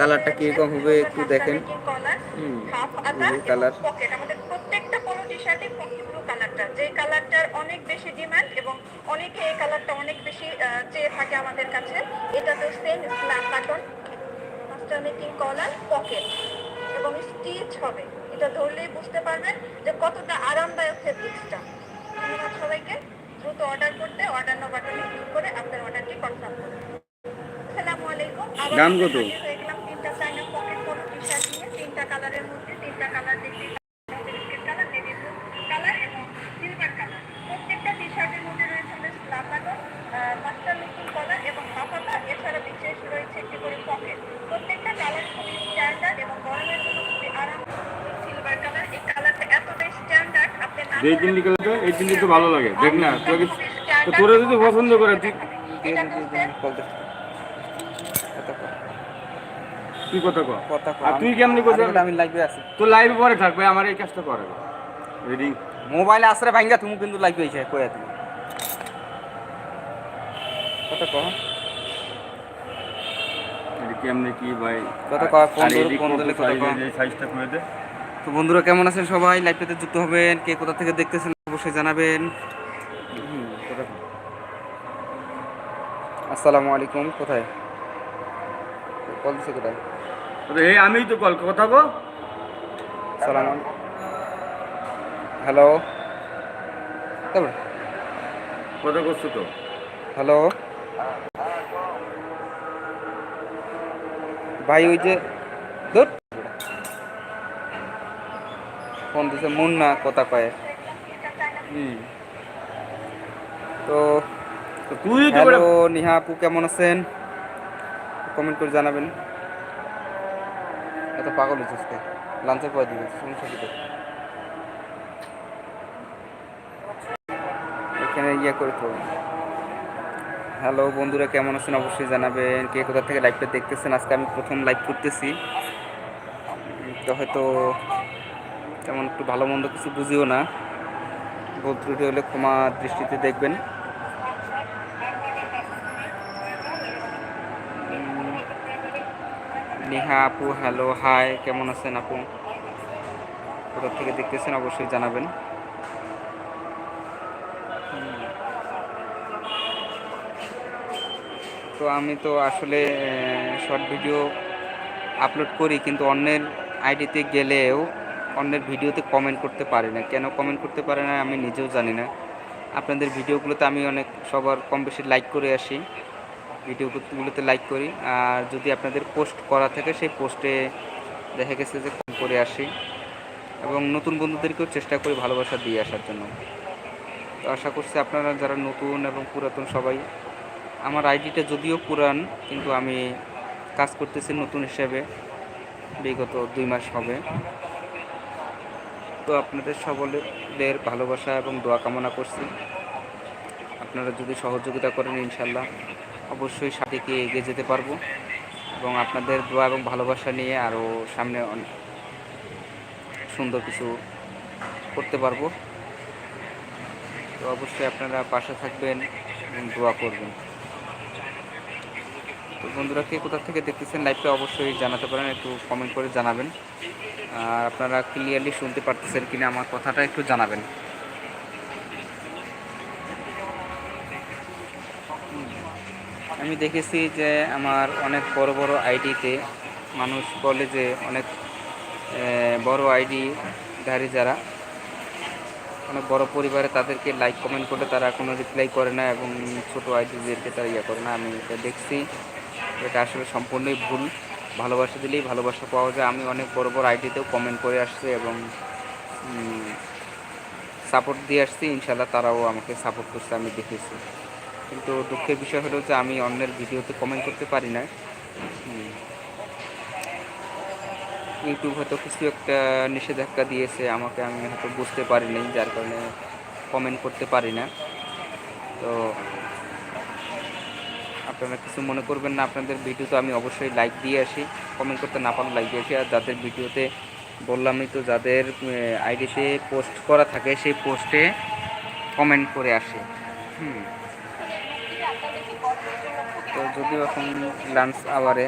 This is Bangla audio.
কালারটা কীরকম হবে একটু দেখেন। কলার। আমাদের প্রত্যেকটা পোলো টি শার্টে পকেট ব্লু কালারটা। যে কালারটার অনেক বেশি ডিমান্ড এবং অনেকে এই কালারটা অনেক বেশি চেয়ে থাকে আমাদের কাছে। এটা তো same slub button master making collar pocket এবং স্টিচ হবে। এটা ধরলেই বুঝতে পারবেন যে কতটা আরামদায়ক ফেব্রিক্সটা ধন্যবাদ সবাইকে। দ্রুত অর্ডার করতে অর্ডার নো বাটনে ক্লিক করে আপনার অর্ডারটি কনফার্ম করুন। আসসালামু আলাইকুম। দাম কত? হাজির হয়ে গেলাম তিনটা China pocket polo T shirt নিয়ে তিনটা কালারের মধ্যে তিনটা কালার দেখতে biscuit colour navy blue colour এবং সিলভার কালার। প্রত্যেকটা টি শার্টের মধ্যে রয়েছে slub button master looking collar এবং হাফাতা এছাড়া বিশেষ রয়েছে একটি করে পকেট প্রত্যেকটা কালার খুবই স্ট্যান্ডার্ড এবং গরমের জন্য খুবই আরাম সিলভার কালার। এই কালারটা এতটাই স্ট্যান্ডার্ড আপনি যেই কালারটা এই তিনটি তো ভালো লাগে। দেখ না তোকে তোরা যদি পছন্দ করে তুই এটা বুঝতে বলতে কত ক- তুই কথা কর কথা আর তুই কেমনি আমি- লাইভে আছি। তো লাইভ পরে থাকবে আমার এই কাজটা করে রেডি মোবাইলে আসরে ভাঙ্গা তুমি কিন্তু লাইভে আইছে কইয়া তুমি কত ক কেমনে কি ভাই? কত কয়, ফোন আর ফোন কত ধরলে কয়? সাইজটা করে দে। তো বন্ধুরা কেমন আছেন সবাই? লাইভটাতে যুক্ত হবেন। কে কোথা থেকে দেখতেছেন অবশ্যই জানাবেন। কথা। আসসালামু আলাইকুম কোথায়? কল দিছে কোথায়? আরে আমি তো কল কথা কো সালাম। হ্যালো। তারপর? কথা করছ তো। হ্যালো। ভাই ওই যে ধুর। ফোন দিছে মুন্না কথা কয়ে। হুম। তো তুই হ্যালো নিহা আপু কেমন আছেন? কমেন্ট করে জানাবেন। এত পাগল হয়েছিস লাঞ্চের পর দিবে সমস্যা কি? এখানে ইয়ে করে তো। হ্যালো বন্ধুরা, কেমন আছেন? অবশ্যই জানাবেন। কে কোথা থেকে লাইভটা দেখতেছেন? আজকে আমি প্রথম লাইভ করতেছি। তো হয়তো তেমন একটু ভালো মন্দ কিছু বুঝিও না। ত্রুটি হলে ক্ষমা দৃষ্টিতে দেখবেন। নেহা আপু হ্যালো হাই কেমন আছেন আপু? কোথা থেকে দেখতেছেন অবশ্যই জানাবেন। তো আমি তো আসলে শর্ট ভিডিও আপলোড করি, কিন্তু অন্যের আইডিতে গেলেও অন্যের ভিডিওতে কমেন্ট করতে পারি না। কেন কমেন্ট করতে পারে না আমি নিজেও জানি না। আপনাদের ভিডিওগুলোতে আমি অনেক, সবার কম বেশি লাইক করে আসি। ভিডিওগুলোতে লাইক করি। আর যদি আপনাদের পোস্ট করা থাকে, সেই পোস্টে দেখা গেছে যে কম করে আসি। এবং নতুন বন্ধুদেরকেও চেষ্টা করি ভালোবাসা দিয়ে আসার জন্য। তো আশা করছি আপনারা যারা নতুন এবং পুরাতন সবাই, আমার আইডিটা যদিও পুরান, কিন্তু আমি কাজ করতেছি নতুন হিসেবে। বিগত দুই মাস হবে। তো আপনাদের সকলের ভালোবাসা এবং দোয়া কামনা করছি। আপনারা যদি সহযোগিতা করেন ইনশাল্লাহ। অবশ্যই সাথে গিয়ে এগিয়ে যেতে পারব। এবং আপনাদের দোয়া এবং ভালোবাসা নিয়ে আরও সামনে সুন্দর কিছু করতে পারব। তো অবশ্যই আপনারা পাশে থাকবেন এবং দোয়া করবেন। তো বন্ধুরা, কে কোথা থেকে দেখতেছেন লাইভটা অবশ্যই জানাতে পারেন, একটু কমেন্ট করে জানাবেন। আর আপনারা ক্লিয়ারলি শুনতে পারতেছেন কিনা আমার কথাটা একটু জানাবেন। আমি দেখেছি যে আমার অনেক বড় বড় আইডিতে মানুষ বলে যে অনেক বড় আইডি ধারী যারা। অনেক বড় পরিবারে তাদেরকে লাইক কমেন্ট করলে তারা কোনো রিপ্লাই করে না এবং ছোটো আইডিদেরকে তারা ইয়ে করে না। আমি এটা দেখছি। এটা আসলে সম্পূর্ণই ভুল। ভালোবাসা দিলেই ভালোবাসা পাওয়া যায়। আমি অনেক বড় বড় আইডিতেও কমেন্ট করে আসছি এবং সাপোর্ট দিয়ে আসছি। ইনশাল্লাহ তারাও আমাকে সাপোর্ট করছে, আমি দেখেছি। কিন্তু দুঃখের বিষয় হলো যে আমি অন্যের ভিডিওতে কমেন্ট করতে পারি না। ইউটিউব হয়তো কিছু একটা নিষেধাজ্ঞা দিয়েছে, আমাকে আমি হয়তো বুঝতে পারিনি যার কারণে কমেন্ট করতে পারি না। তো আপনারা কিছু মনে করবেন না, আপনাদের ভিডিও তো আমি অবশ্যই লাইক দিয়ে আসি। কমেন্ট করতে না পারলে লাইক দিয়ে আসি। আর যাদের ভিডিওতে বললামই তো, যাদের আইডিতে পোস্ট করা থাকে, সেই পোস্টে কমেন্ট করে আসে। হুম। তো যদিও এখন লাঞ্চ আওয়ারে